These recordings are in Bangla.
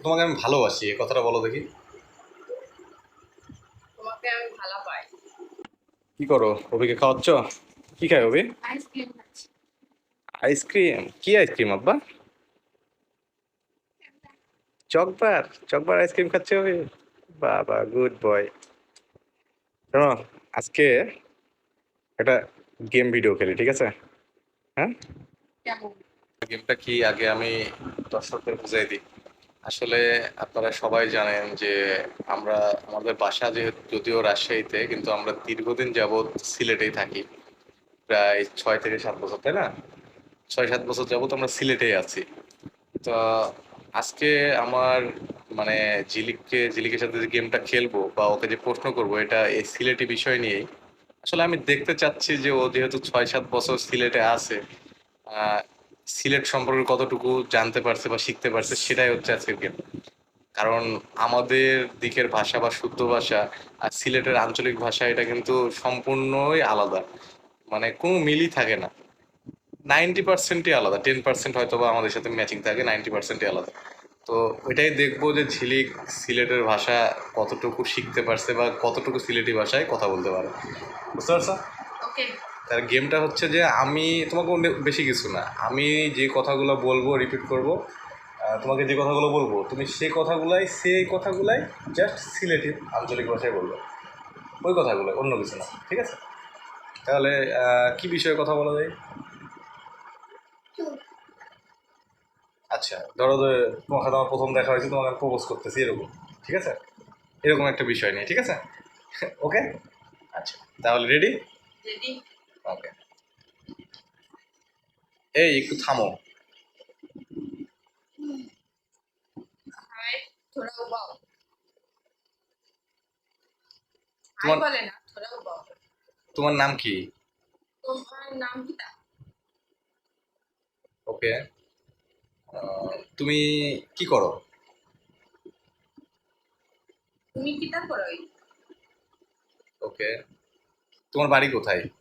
তোমাকে আমি ভালোবাসি এই কথাটা বলো দেখি। তোমাকে আমি ভালো পাই কি করো? অভিকে খাওয়াচ্ছ? কি খায় Abhi? Ice cream ice cream? কি আইসক্রিম আব্বা? চকবার চকবার আইসক্রিম খাচ্ছে অভি। বাবা গুড বয়। শোনো আজকে একটা গেম ভিডিও খেলি ঠিক আছে? হ্যাঁ? গেমটা কি? আগে আমি দর্শকদের বুঝাই দিই। আসলে আপনারা সবাই জানেন যে আমরা, আমাদের বাসা যেহেতু যদিও রাজশাহীতে, কিন্তু আমরা দীর্ঘদিন যাবৎ সিলেটেই থাকি। প্রায় ছয় থেকে সাত বছর, তাই না? ছয় সাত বছর যাবৎ আমরা সিলেটেই আছি। তো আজকে আমার মানে জিলিককে, জিলিকের সাথে যে গেমটা খেলব বা ওকে যে প্রশ্ন করব, এটা এই সিলেটি বিষয় নিয়েই। আসলে আমি দেখতে চাচ্ছি যে ও যেহেতু ছয় সাত বছর সিলেটে আছে সিলেট সম্পর্কে কতটুকু জানতে পারছে বা শিখতে পারছে, সেটাই হচ্ছে আজকের গেম কারণ আমাদের দিকের ভাষা বা শুদ্ধ ভাষা আর সিলেটের আঞ্চলিক ভাষা, এটা কিন্তু সম্পূর্ণই আলাদা। মানে কোনো মিলই থাকে না। নাইনটি পার্সেন্টই আলাদা, টেন পার্সেন্ট হয়তো বা আমাদের সাথে ম্যাচিং থাকে, নাইনটি পার্সেন্টই আলাদা। তো ওইটাই দেখব যে ঝিলিক সিলেটের ভাষা কতটুকু শিখতে পারছে বা কতটুকু সিলেটি ভাষায় কথা বলতে পারে। বুঝতে পারছ? ওকে তার গেমটা হচ্ছে যে আমি তোমাকে বেশি কিছু না, আমি যে কথাগুলো বলব রিপিট করব তোমাকে যে কথাগুলো বলব, তুমি সেই কথাগুলাই সেই কথাগুলাই জাস্ট সিলেটিভ আঞ্চলিক ভাষায় বলবে। ওই কথাগুলো, অন্য কিছু না, ঠিক আছে? তাহলে কি বিষয়ে কথা বলা যায়? আচ্ছা ধরো তোমার সাথে আমার প্রথম দেখা হয়েছে, তোমাকে প্রপোজ করতেছি এরকম, ঠিক আছে? এরকম একটা বিষয় নিয়ে, ঠিক আছে? ওকে আচ্ছা তাহলে রেডি রেডি ওকে এই একটু থামো তোমার- নাম কি ওকে তুমি কি করো তুমি কি করো ওকে তোমার বাড়ি কোথায়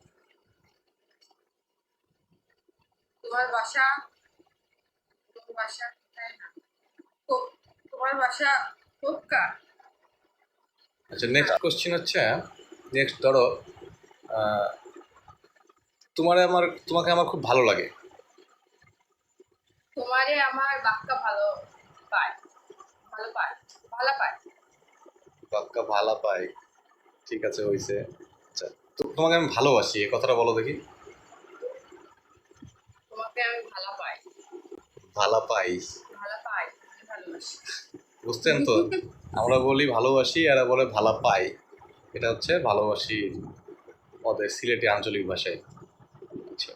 তোমার বাসা? তোমার বাসা কোথায় না? তোমার বাসা আচ্ছা নেক্সট কোশ্চেন হচ্ছে নেক্সট ধরো তোমার আমার তোমাকে আমার খুব ভালো লাগে। তোমারে আমার বাক্কা ভালো পায়। ভালো পায়। ভালো পায়। বাক্কা ভালা পাই ঠিক আছে হয়েছে আচ্ছা তোমাকে আমি ভালোবাসি এই কথাটা বলো দেখি। ভালো পাই ভালা পাই। ভালো পাই ভালোবাসি। বুঝছেন তো? আমরা বলি ভালোবাসি এরা বলে ভালা পাই। এটা হচ্ছে ভালোবাসি ওদের সিলেটি আঞ্চলিক ভাষায়। আচ্ছা।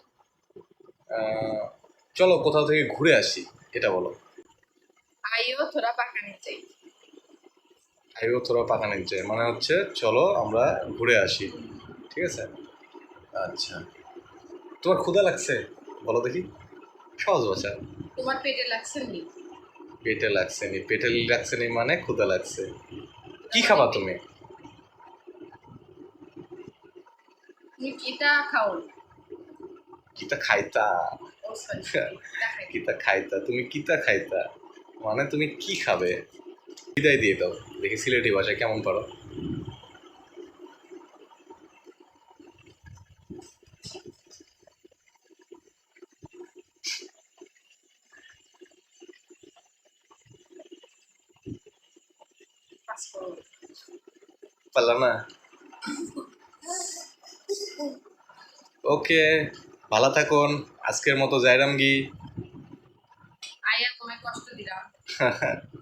চলো কোথাও থেকে ঘুরে আসি এটা বলো। আইও থোড়া পাকানি চাই আইও নিচ্ছে মানে হচ্ছে চলো আমরা ঘুরে আসি ঠিক আছে? আচ্ছা। তোমার ক্ষুধা লাগছে? বলো দেখি। সহজ ভাষা তোমার পেটে লাগছে নি? পেটে লাগছে নি। পেটে লাগছে নি মানে ক্ষুধা লাগছে। কি খাবা তুমি? তুমি কিটা খাও? কিতা খাইতা? কিতা খাইতা। তুমি কিতা খাইতা? মানে তুমি কি খাবে? বিদায় দিয়ে দাও। দেখি সিলেটি ভাষায় কেমন পারো। পারলাম না। ওকে ভালো থাকুন। আজকের মতো যাইরাম গি আইয়া তোমায় কষ্ট দিলাম।